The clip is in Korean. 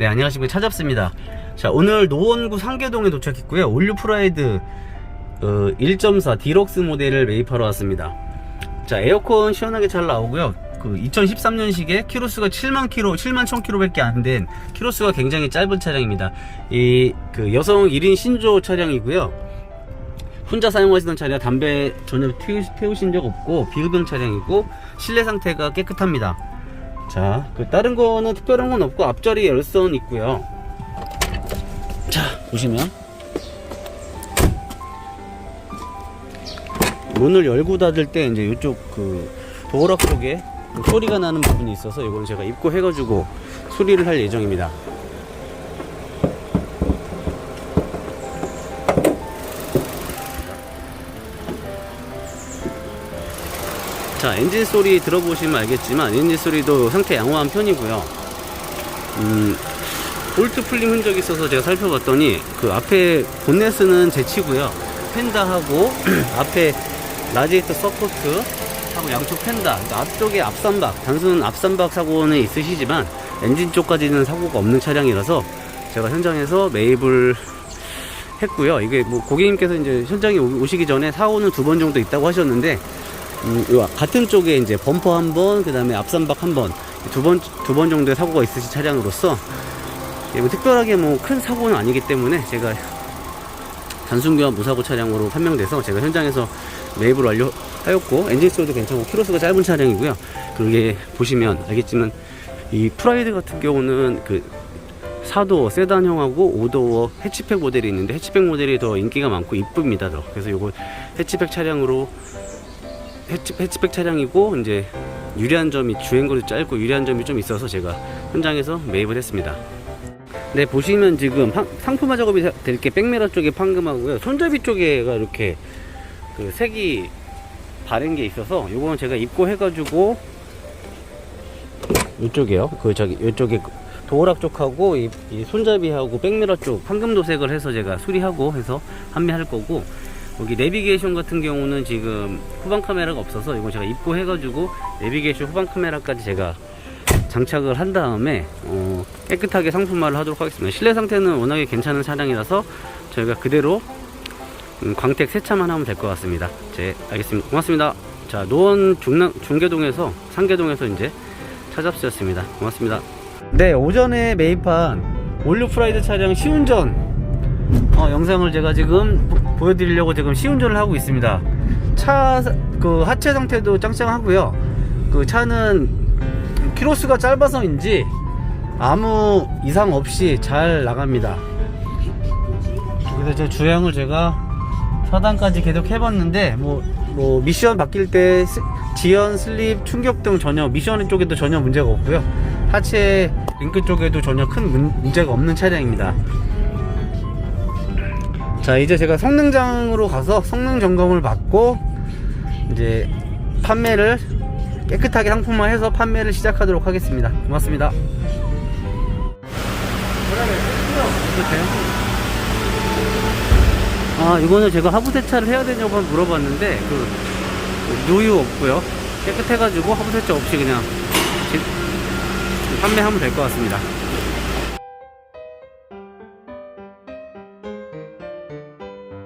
네, 안녕하십니까. 찾았습니다. 자, 오늘 노원구 상계동에 도착했고요. 올류 프라이드 어, 1.4 디럭스 모델을 매입하러 왔습니다. 자, 에어컨 시원하게 잘 나오고요. 그 2013년식에 키로수가 7만 킬로, 7만 1000 킬로밖에 안 된 키로수가 굉장히 짧은 차량입니다. 이 그 여성 1인 신조 차량이고요. 혼자 사용하시던 차량 담배 전혀 태우, 태우신 적 없고 비흡연 차량이고 실내 상태가 깨끗합니다. 자, 그 다른 거는 특별한 건 없고 앞자리 열선 있고요. 자, 보시면 문을 열고 닫을 때 이제 이쪽 그 도어락 쪽에 소리가 나는 부분이 있어서 이건 제가 입고 해가지고 수리를 할 예정입니다. 자 엔진 소리 들어보시면 알겠지만 엔진 소리도 상태 양호한 편이고요. 음, 볼트 풀림 흔적이 있어서 제가 살펴봤더니 그 앞에 본네스는 제치고요. 펜다하고 앞에 라지에이터 서포트 하고 양쪽 펜다. 그러니까 앞쪽에 앞선박 단순 앞선박 사고는 있으시지만 엔진 쪽까지는 사고가 없는 차량이라서 제가 현장에서 매입을 했고요. 이게 뭐 고객님께서 이제 현장에 오- 오시기 전에 사고는 두 번 정도 있다고 하셨는데 같은 쪽에 이제 범퍼 한 번, 그 다음에 앞선박 한 번, 두 번, 두 번 정도의 사고가 있으신 차량으로서, 예, 뭐 특별하게 뭐 큰 사고는 아니기 때문에 제가 단순 교환 무사고 차량으로 판명돼서 제가 현장에서 매입을 완료하였고, 엔진 소리도 괜찮고, 키로수가 짧은 차량이고요. 그게 보시면 알겠지만, 이 프라이드 같은 경우는 그 사도어 세단형하고 5도어 해치백 모델이 있는데 해치백 모델이 더 인기가 많고 이쁩니다. 더. 그래서 요거 해치백 차량으로 해치, 해치백 차량이고 이제 유리한 점이 주행거리 짧고 유리한 점이 좀 있어서 제가 현장에서 매입을 했습니다. 네 보시면 지금 상- 상품화 작업이 될게 백미러 쪽에 판금하고요 손잡이 쪽에가 이렇게 그 색이 바른 게 있어서 요거는 제가 입고 해가지고 이쪽에요 그 저기 이쪽에 도어락 쪽하고 이, 이 손잡이하고 백미러 쪽 황금 도색을 해서 제가 수리하고 해서 판매할 거고 여기 내비게이션 같은 경우는 지금 후방 카메라가 없어서 이거 제가 입고 해 가지고 내비게이션 후방 카메라까지 제가 장착을 한 다음에 어, 깨끗하게 상품화를 하도록 하겠습니다. 실내 상태는 워낙에 괜찮은 차량이라서 저희가 그대로 음, 광택 세차만 하면 될 것 같습니다. 네, 알겠습니다. 고맙습니다. 자, 노원 중랑, 중계동에서 상계동에서 이제 찾아주셨습니다. 고맙습니다. 네, 오전에 매입한 올류 프라이드 차량 시운전 어, 영상을 제가 지금 보- 보여드리려고 지금 시운전을 하고 있습니다. 차 그 하체 상태도 짱짱하고요. 그 차는 키로수가 짧아서인지 아무 이상 없이 잘 나갑니다. 그래서 제 주행을 제가 4단까지 계속 해봤는데 뭐, 뭐 미션 바뀔 때 스- 지연, 슬립, 충격 등 전혀 미션 쪽에도 전혀 문제가 없고요. 하체 링크 쪽에도 전혀 큰 문, 문제가 없는 차량입니다. 자 이제 제가 성능장으로 가서 성능 점검을 받고 이제 판매를 깨끗하게 상품화해서 판매를 시작하도록 하겠습니다. 고맙습니다. 아 이거는 제가 하부 세차를 해야 되냐고 한번 물어봤는데 그 누유 없고요. 깨끗해가지고 하부 세차 없이 그냥 지- 판매하면 될 것 같습니다